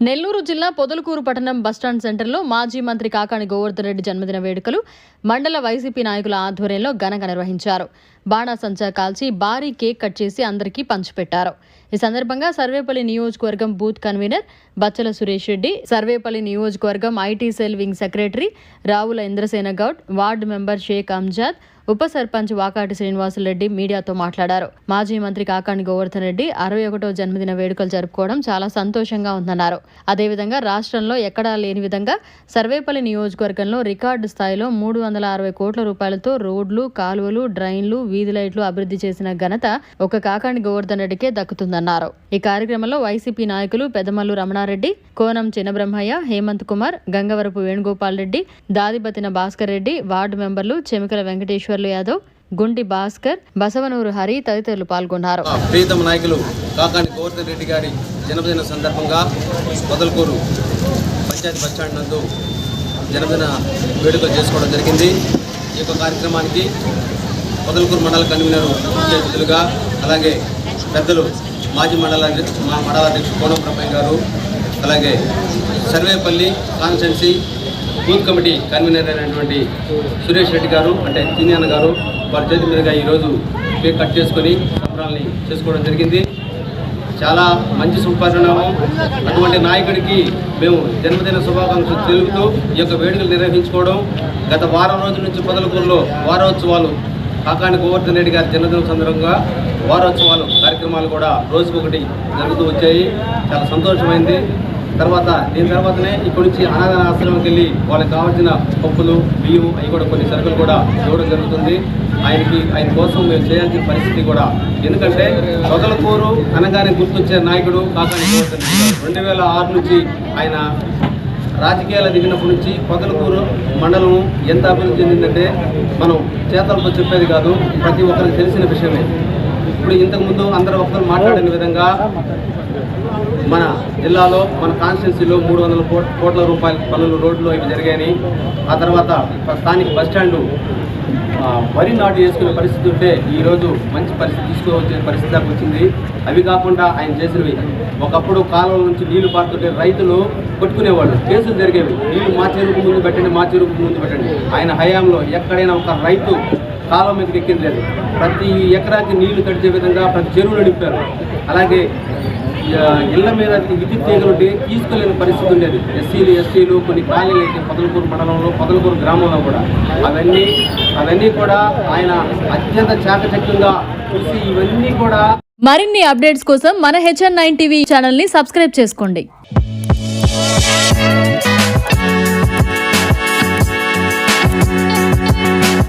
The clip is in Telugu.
నెల్లూరు జిల్లా పొదలకూరు పట్టణం బస్టాండ్ సెంటర్లో మాజీ మంత్రి కాకాని గోవర్ధన్ రెడ్డి జన్మదిన వేడుకలు మండల వైసీపీ నాయకుల ఆధ్వర్యంలో ఘనంగా నిర్వహించారు. బాణాసంచా కాల్చి భారీ కేక్ కట్ చేసి అందరికీ పంచిపెట్టారు. ఈ సందర్భంగా సర్వేపల్లి నియోజకవర్గం బూత్ కన్వీనర్ బచ్చల సురేష్ రెడ్డి సర్వేపల్లి నియోజకవర్గం IT cell wing secretary Ravula Indrasena Goud ward member Sheikh Anjad ఉప సర్పంచ్ వాకాటి శ్రీనివాసులరెడ్డి మీడియాతో మాట్లాడారు. మాజీ మంత్రి కాకాణి గోవర్ధన్ రెడ్డి అరవై ఒకటో జన్మదిన వేడుకలు జరుపుకోవడం చాలా సంతోషంగా ఉందన్నారు. అదేవిధంగా రాష్ట్రంలో ఎక్కడా లేని విధంగా సర్వేపల్లి నియోజకవర్గంలో రికార్డు స్థాయిలో మూడు వందల అరవై కోట్ల రూపాయలతో రోడ్లు కాలువలు డ్రైన్లు వీధి లైట్లు అభివృద్ధి చేసిన ఘనత ఒక కాకాని గోవర్ధన్ రెడ్డికే దక్కుతుందన్నారు. ఈ కార్యక్రమంలో వైసీపీ నాయకులు పెదమల్లు రమణారెడ్డి కోనం చినబ్రహ్మయ్య హేమంత్ కుమార్ గంగవరపు వేణుగోపాల్ రెడ్డి దాదిబతిన భాస్కర్ రెడ్డి వార్డు మెంబర్లు చెమికల వెంకటేశ్వర్లు యాదవ్ గుండి భాస్కర్ బసవనూరు హరి తదితరులు పాల్గొన్నారు. ప్రీతమ నాయకులు కాకాని గోవర్ధన్ రెడ్డి గారి జన్మదిన సందర్భంగా మొదలకూరు పంచాయతీ బస్టాండ్ నందు జన్మదిన వేడుకలు చేసుకోవడం జరిగింది. ఈ యొక్క కార్యక్రమానికి మొదలకూరు మండల కన్వీనర్ ముఖ్య అలాగే పెద్దలు మాజీ మండల మా మండలాధ్యక్షుడు కోణం గారు అలాగే Sarvepalli constituency booth committee convener అయినటువంటి సురేష్ రెడ్డి గారు అంటే చిన్యాన్న గారు వారి చేతి మీదుగా ఈరోజు కేక్ కట్ చేసుకొని సంబరాల్ని చేసుకోవడం జరిగింది. చాలా మంచి సుపరిణామం అటువంటి నాయకుడికి మేము జన్మదిన శుభాకాంక్షలు తెలుపుతూ ఈ యొక్క వేడుకలు నిర్వహించుకోవడం గత వారం రోజుల నుంచి పొదలకూరులో వారోత్సవాలు కాకాని గోవర్ధన్ రెడ్డి గారి జన్మదిన సందర్భంగా వారోత్సవాలు కార్యక్రమాలు కూడా రోజుకొకటి జరుగుతూ వచ్చాయి. చాలా సంతోషమైంది. తర్వాత దీని తర్వాతనే ఇక్కడి నుంచి అనాథ ఆశ్రమంకి వెళ్ళి వాళ్ళకి కావాల్సిన పప్పులు బియ్యం అవి కూడా కొన్ని సరుకులు కూడా ఇవ్వడం జరుగుతుంది. ఆయనకి ఆయన కోసం మేము చేయాల్సిన పరిస్థితి కూడా ఎందుకంటే మొదలకూరు అనగానే గుర్తొచ్చే నాయకుడు కాకాని రెండు వేల ఆరు నుంచి ఆయన రాజకీయాలు దిగినప్పటి నుంచి పొదలకూరు మండలం ఎంత అభివృద్ధి చెందిందంటే మనం చేతలతో చెప్పేది కాదు ప్రతి ఒక్కరికి తెలిసిన విషయమే. ఇప్పుడు ఇంతకుముందు అందరూ ఒకరు మాట్లాడిన విధంగా మన జిల్లాలో మన కాన్స్టిట్యున్సీలో మూడు వందల కోట్- కోట్ల రూపాయల పనులు రోడ్లు ఇవి జరిగాయని ఆ తర్వాత స్థానిక బస్టాండు వరి నాటు వేసుకునే పరిస్థితి ఉంటే ఈరోజు మంచి పరిస్థితి తీసుకోవచ్చే పరిస్థితి దాకా వచ్చింది. అవి కాకుండా ఆయన చేసినవి ఒకప్పుడు కాలువల నుంచి నీళ్ళు పారుతుంటే రైతులు కొట్టుకునేవాళ్ళు. కేసులు జరిగేవి. నీళ్ళు మా చెరువుకు ముందు పెట్టండి మా చెరువుకు ముందు పెట్టండి. ఆయన హయాంలో ఎక్కడైనా ఒక రైతు కాలం మీదకి ఎక్కింది లేదు. ప్రతి ఎకరాకి నీళ్ళు కట్టే విధంగా ప్రతి చెరువులు నింపారు. అలాగే ఇళ్ళ మీద విద్యుత్ తీగలు ఉంటే తీసుకోలేని పరిస్థితి ఉండేది. ఎస్సీలు ఎస్టీలు కొన్ని ఖాళీలు అయితే పొదలకూరు మండలంలో పొదలకూరు గ్రామంలో కూడా. అవన్నీ అవన్నీ కూడా ఆయన అత్యంత చాకచక్యంగా చూసి ఇవన్నీ కూడా మరిన్ని అప్డేట్స్ కోసం మన హెచ్ఎన్ నైన్ టీవీ ఛానల్ని సబ్స్క్రైబ్ చేసుకోండి.